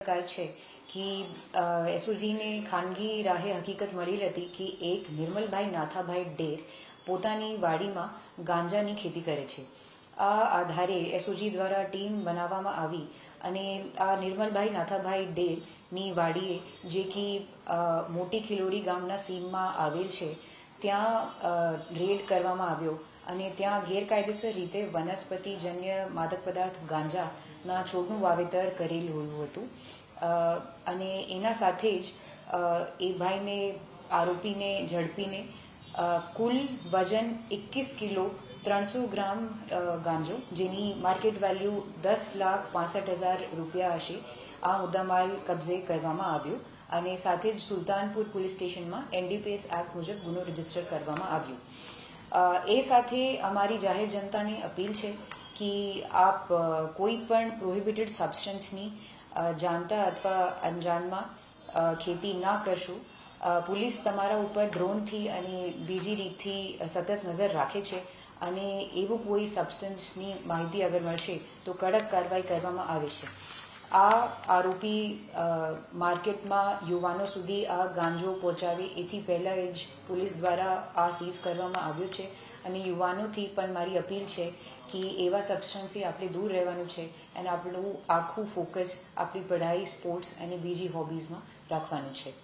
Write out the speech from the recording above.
પ્રકાર છે કે એસઓજીને ખાનગી રાહે હકીકત મળી હતી કે એક નિર્મલભાઈ નાથાભાઈ ડેર પોતાની વાડીમાં ગાંજાની ખેતી કરે છે. આ આધારે એસઓજી દ્વારા ટીમ બનાવવામાં આવી અને આ નિર્મલભાઈ નાથાભાઈ ડેરની વાડીએ જે કે મોટી ખિલોડી ગામના સીમમાં આવેલ છે, ત્યાં રેડ કરવામાં આવ્યો. અને ત્યાં ગેરકાયદેસર રીતે વનસ્પતિજન્ય માદક પદાર્થ ગાંજાના છોડનું વાવેતર કરેલું હતું. અને એના સાથે જ એ ભાઈને આરોપીને ઝડપીને કુલ વજન એકવીસ કિલો ત્રણસો ગ્રામ ગાંજો, જેની માર્કેટ વેલ્યુ દસ લાખ પાસઠ હજાર રૂપિયા હશે, આ મુદ્દામાલ કબજે કરવામાં આવ્યો. અને સાથે જ સુલતાનપુર પોલીસ સ્ટેશનમાં એનડીપીએસ એક્ટ મુજબ ગુનો રજિસ્ટર કરવામાં આવ્યો. એ સાથે અમારી જાહેર જનતાને અપીલ છે કે આપ કોઈ પણ પ્રોહિબિટેડ સબસ્ટન્સની જાણતા અથવા અંજાનમાં ખેતી ના કરશો. પોલીસ તમારા ઉપર ડ્રોનથી અને બીજી રીતથી સતત નજર રાખે છે અને એવું કોઈ સબસ્ટન્સની માહિતી અગર મળશે તો કડક કાર્યવાહી કરવામાં આવે છે. આ આરોપી માર્કેટમાં યુવાનો સુધી આ ગાંજો પહોંચાવે એથી પહેલાં જ પોલીસ દ્વારા આ સીઝ કરવામાં આવ્યું છે. અને યુવાનોથી પણ મારી અપીલ છે કે એવા સબસ્ટન્સથી આપણે દૂર રહેવાનું છે અને આપણું આખું ફોકસ આપણી પઢાઈ, સ્પોર્ટ્સ અને બીજી હોબીઝમાં રાખવાનું છે.